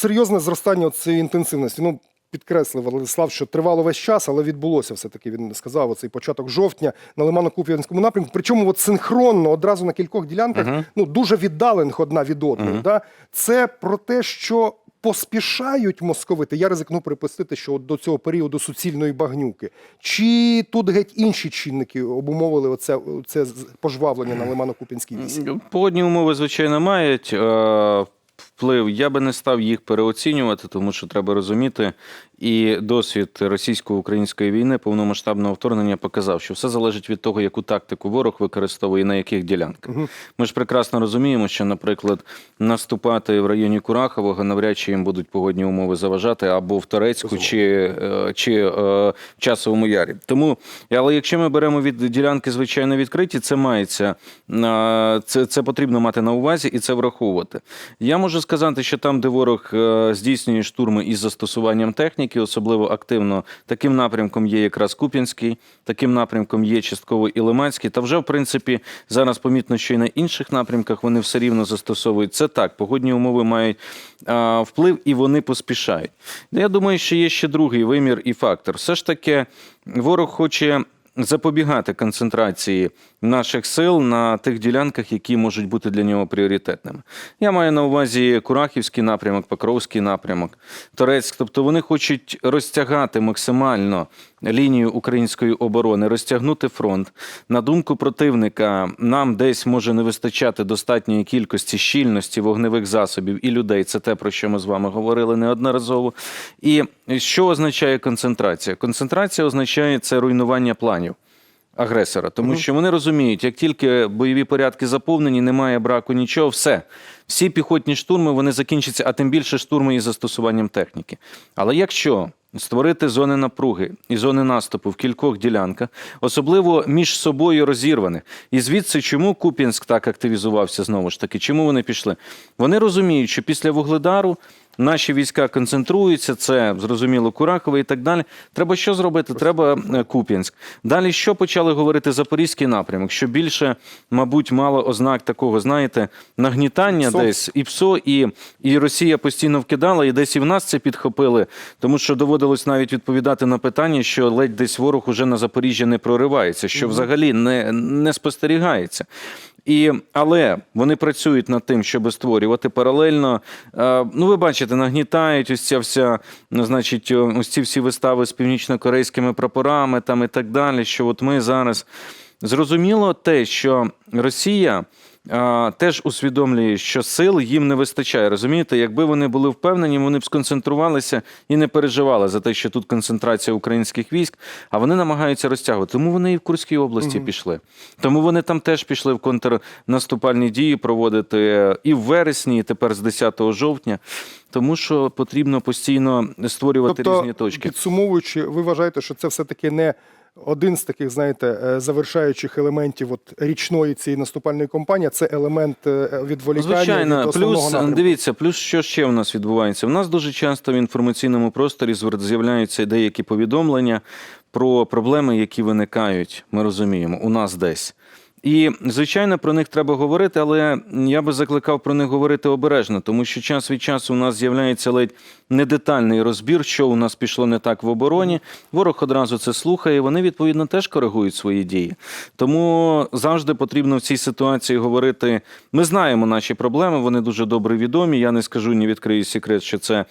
серйозне зростання цієї інтенсивності. Ну, підкреслив Владислав, що тривало весь час, але відбулося все-таки, він сказав, оцей початок жовтня на Лимано-Куп'янському напрямку. Причому от синхронно одразу на кількох ділянках, ну, дуже віддалених одна від одної. Да? Це про те, що поспішають московити. Я ризикну припустити, що от до цього періоду суцільної багнюки. Чи тут геть інші чинники обумовили оце, це пожвавлення на Лимано-Куп'янській вісі? Погодні умови, звичайно, мають е, вплив. Я би не став їх переоцінювати, тому що треба розуміти, і досвід російсько-української війни повномасштабного вторгнення показав, що все залежить від того, яку тактику ворог використовує і на яких ділянках. Ми ж прекрасно розуміємо, що, наприклад, наступати в районі Курахового навряд чи їм будуть погодні умови заважати або в Торецьку чи, е, чи е, в Часовому Ярі. Тому, але якщо ми беремо від ділянки звичайно відкриті, це мається е, це, це потрібно мати на увазі і це враховувати. Я можу сказати, що там, де ворог е, здійснює штурми із застосуванням техніки, особливо активно, таким напрямком є якраз Куп'янський, таким напрямком є частково і Лиманський. Та вже в принципі зараз помітно, що і на інших напрямках вони все рівно застосовують. Це так, погодні умови мають а, вплив і вони поспішають. Я думаю, що є ще другий вимір і фактор. Все ж таки, ворог хоче запобігати концентрації наших сил на тих ділянках, які можуть бути для нього пріоритетними. Я маю на увазі Курахівський напрямок, Покровський напрямок, Торецьк. Тобто вони хочуть розтягати максимально лінію української оборони, розтягнути фронт. На думку противника, нам десь може не вистачати достатньої кількості щільності вогневих засобів і людей. Це те, про що ми з вами говорили неодноразово. І що означає концентрація? Концентрація означає це руйнування планів агресора, тому що вони розуміють, як тільки бойові порядки заповнені, немає браку нічого, все. Всі піхотні штурми вони закінчаться, а тим більше штурми із застосуванням техніки. Але якщо створити зони напруги і зони наступу в кількох ділянках, особливо між собою розірваних, і звідси чому Куп'янськ так активізувався знову ж таки, чому вони пішли? Вони розуміють, що після Вугледару наші війська концентруються, це зрозуміло Курахове і так далі. Треба що зробити? Треба е, Куп'янськ. Далі що почали говорити Запорізький напрямок? Що більше, мабуть, мало ознак такого, знаєте, нагнітання ПСО. десь і ПСО, і, і Росія постійно вкидала, і десь і в нас це підхопили, тому що доводилось навіть відповідати на питання, що ледь десь ворог уже на Запоріжжя не проривається, що взагалі не, не спостерігається. І, але вони працюють над тим, щоб створювати паралельно. Е, ну, ви бачите, нагнітають ось ця вся, ну, значить, ось ці всі вистави з північно-корейськими прапорами там і так далі. Що от ми зараз зрозуміло те, що Росія. Теж усвідомлює, що сил їм не вистачає. Розумієте, якби вони були впевнені, вони б сконцентрувалися і не переживали за те, що тут концентрація українських військ, а вони намагаються розтягувати. Тому вони і в Курській області пішли. Тому вони там теж пішли в контрнаступальні дії проводити і в вересні, і тепер з 10 жовтня. Тому що потрібно постійно створювати Тобто, різні точки. підсумовуючи, ви вважаєте, що це все-таки не один з таких, знаєте, е, завершаючих елементів от річної цієї наступальної кампанії, це елемент е, відволікання Звичайно, від плюс напрямку. дивіться, плюс що ще в нас відбувається? У нас дуже часто в інформаційному просторі з'являються деякі повідомлення про проблеми, які виникають. Ми розуміємо, у нас десь. І, звичайно, про них треба говорити, але я би закликав про них говорити обережно, тому що час від часу у нас з'являється ледь недетальний розбір, що у нас пішло не так в обороні. Ворог одразу це слухає, вони відповідно теж коригують свої дії. Тому завжди потрібно в цій ситуації говорити. Ми знаємо наші проблеми, вони дуже добре відомі. Я не скажу, ні відкрию секрет, що це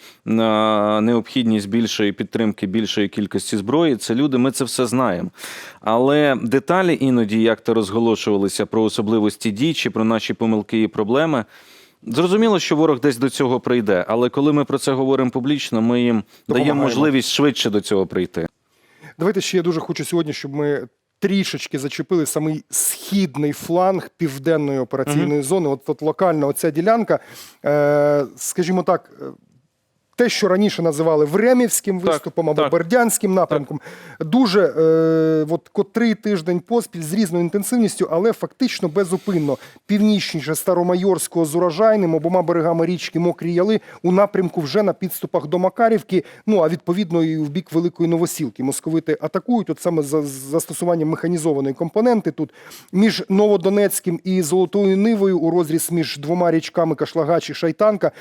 необхідність більшої підтримки, більшої кількості зброї. Це люди, ми це все знаємо. Але деталі іноді, як то розголошувалися про особливості дій чи про наші помилки і проблеми. Зрозуміло, що ворог десь до цього прийде, але коли ми про це говоримо публічно, ми їм даємо можливість швидше до цього прийти. Давайте ще я дуже хочу сьогодні, щоб ми трішечки зачепили самий східний фланг південної операційної зони. От, от локальна оця ділянка, е, скажімо так. Те, що раніше називали Времівським Так, виступом або так. Бердянським напрямком, дуже е, от, котрий тиждень поспіль з різною інтенсивністю, але фактично безупинно північніше Старомайорського з урожайним, обома берегами річки Мокрі Яли у напрямку вже на підступах до Макарівки. Ну а відповідно і в бік Великої Новосілки. Московити атакують от саме за застосуванням механізованої компоненти. Тут між Новодонецьким і Золотою Нивою у розріз між двома річками Кашлагач і Шайтанка.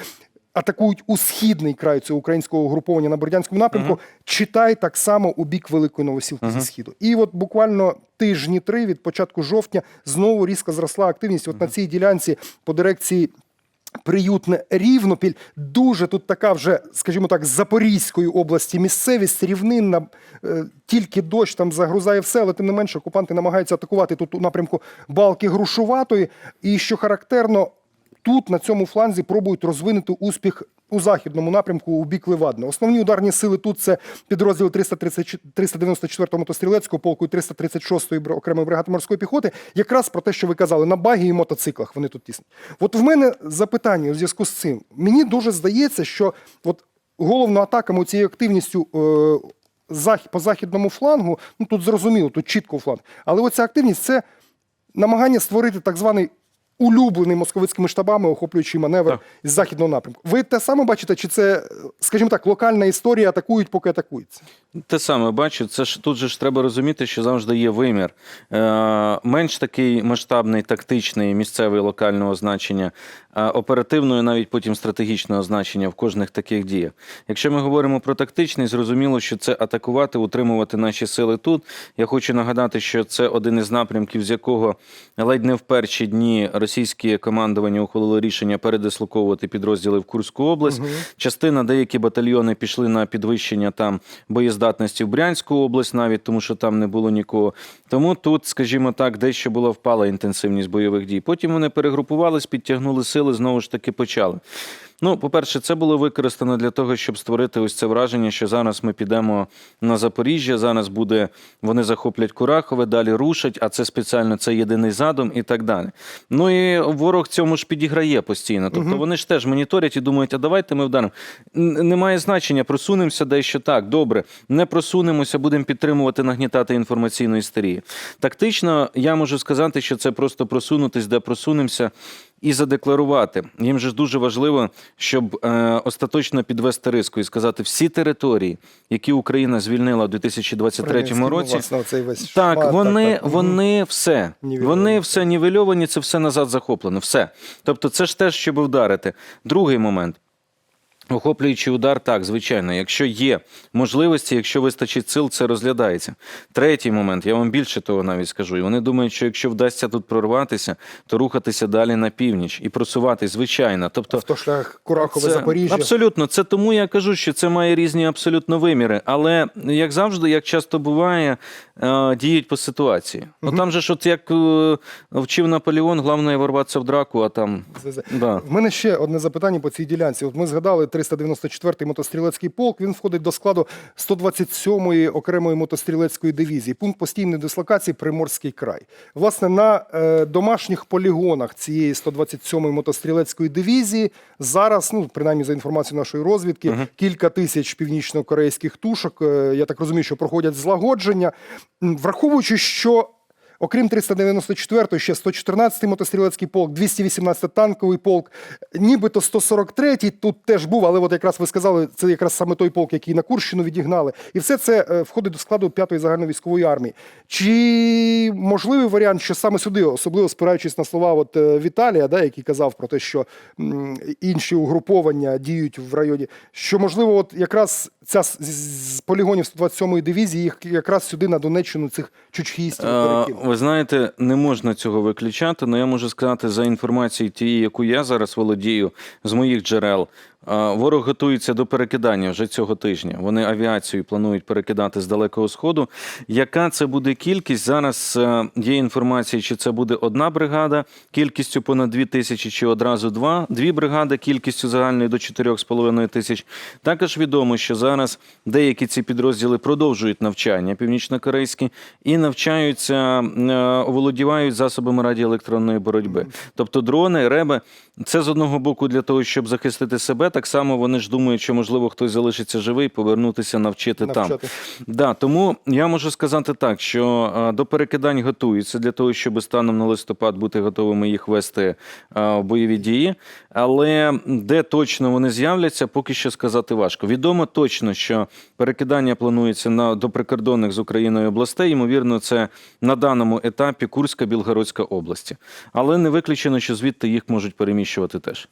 Атакують у східний край цього українського угруповання на Бердянському напрямку, читай так само у бік Великої Новосілки зі східу. І от буквально тижні три від початку жовтня знову різко зросла активність. От на цій ділянці по дирекції. Приютне Рівнопіль, дуже тут така вже, скажімо так, з Запорізької області місцевість, рівнинна, е, тільки дощ там загрузає все, але тим не менше окупанти намагаються атакувати тут у напрямку Балки Грушуватої. І що характерно, тут на цьому фланзі пробують розвинути успіх у західному напрямку у бік Левадне. Основні ударні сили тут це підрозділи 330 394 мотострілецького полку і 336-ї окремої бригади морської піхоти. Якраз про те, що ви казали, на багі і мотоциклах вони тут тісні. От в мене запитання у зв'язку з цим. Мені дуже здається, що от головну атаками цією активністю. Е- по західному флангу, ну тут зрозуміло, тут чітко фланг. Але оця активність це намагання створити так званий улюблений московицькими штабами охоплюючий маневр Так. з західного напрямку. Ви те саме бачите, чи це, скажімо так, локальна історія, атакують, поки атакуються? Те саме бачу, це ж тут же ж треба розуміти, що завжди є вимір. Е, менш такий масштабний, тактичний, місцевий локального значення, оперативного, і навіть потім стратегічного значення в кожних таких діях. Якщо ми говоримо про тактичний, зрозуміло, що це атакувати, утримувати наші сили тут. Я хочу нагадати, що це один із напрямків, з якого ледь не в перші дні російське командування ухвалило рішення передислоковувати підрозділи в Курську область. Частина, деякі батальйони пішли на підвищення там боєздатності в Брянську область, навіть тому, що там не було нікого. Тому тут, скажімо так, дещо була впала інтенсивність бойових дій. Потім вони перегрупувались, підтягнули сили, знову ж таки почали. Ну, по-перше, це було використано для того, щоб створити ось це враження, що зараз ми підемо на Запоріжжя, зараз буде, вони захоплять Курахове, далі рушать, а це спеціально це єдиний задум і так далі. Ну і ворог цьому ж підіграє постійно. Тобто вони ж теж моніторять і думають, а давайте ми вдаримо. Немає значення, просунемося дещо так, добре. Не просунемося, будемо підтримувати, нагнітати інформаційну істерію. Тактично я можу сказати, що це просто просунутись, де просунемося і задекларувати. Їм же дуже важливо, щоб е, остаточно підвести риску і сказати всі території, які Україна звільнила у 2023 Скинув році. весь Так, шмат, вони, так, так. вони все. Нівельовані. Вони все нівельовані, це все назад захоплено. Все. Тобто, це ж теж, щоб вдарити. Другий момент. Охоплюючий удар, так, звичайно. Якщо є можливості, якщо вистачить сил, це розглядається. Третій момент, я вам більше того навіть скажу. І вони думають, що якщо вдасться тут прорватися, то рухатися далі на північ і просуватись, звичайно. Тобто, Автошлях Курахове, це- Запоріжжя. Абсолютно, це тому я кажу, що це має різні абсолютно виміри. Але як завжди, як часто буває, е, діють по ситуації. Ну там же ж, от як е, вчив Наполеон, головне ворватися в драку, а там Це- да. В мене ще одне запитання по цій ділянці. От ми згадали 394-й мотострілецький полк. Він входить до складу 127-ї окремої мотострілецької дивізії. Пункт постійної дислокації Приморський край. Власне, на е, домашніх полігонах цієї 127-ї мотострілецької дивізії зараз, ну принаймні за інформацією нашої розвідки, кілька тисяч північно-корейських тушок. Е, я так розумію, що проходять злагодження, враховуючи, що Окрім 394-ї, ще 114-й мотострілецький полк, 218-й танковий полк, нібито 143-й тут теж був, але от якраз ви сказали, це якраз саме той полк, який на Курщину відігнали. І все це е, входить до складу 5-ї загальновійськової армії. Чи можливий варіант, що саме сюди, особливо спираючись на слова от, е, Віталія, да, який казав про те, що інші угруповання діють в районі, що можливо, от якраз ця з, з полігонів 127-ї дивізії їх якраз сюди на Донеччину цих чучхістів Е, перекинули? Ви знаєте, не можна цього виключати, але я можу сказати за інформацією тієї, яку я зараз володію з моїх джерел. Е, Ворог готується до перекидання вже цього тижня. Вони авіацію планують перекидати з далекого сходу. Яка це буде кількість? Зараз е, є інформація, чи це буде одна бригада кількістю понад дві тисячі, чи одразу два, дві бригади кількістю загальною до 4,5 тисяч. Також відомо, що зараз деякі ці підрозділи продовжують навчання північнокорейські і навчаються, е, оволодівають засобами радіоелектронної боротьби. Тобто дрони, реби, це з одного боку для того, щоб захистити себе. Так само вони ж думають, що можливо хтось залишиться живий, повернутися, навчити, Навчати. там. Да, тому я можу сказати так, що е, до перекидань готуються для того, щоб станом на листопад бути готовими їх вести е, в бойові дії. Але де точно вони з'являться, поки що сказати важко. Відомо точно, що перекидання планується на до прикордонних з Україною областей. Ймовірно, це на даному етапі Курська, Білгородська області. Але не виключено, що звідти їх можуть переміщувати теж.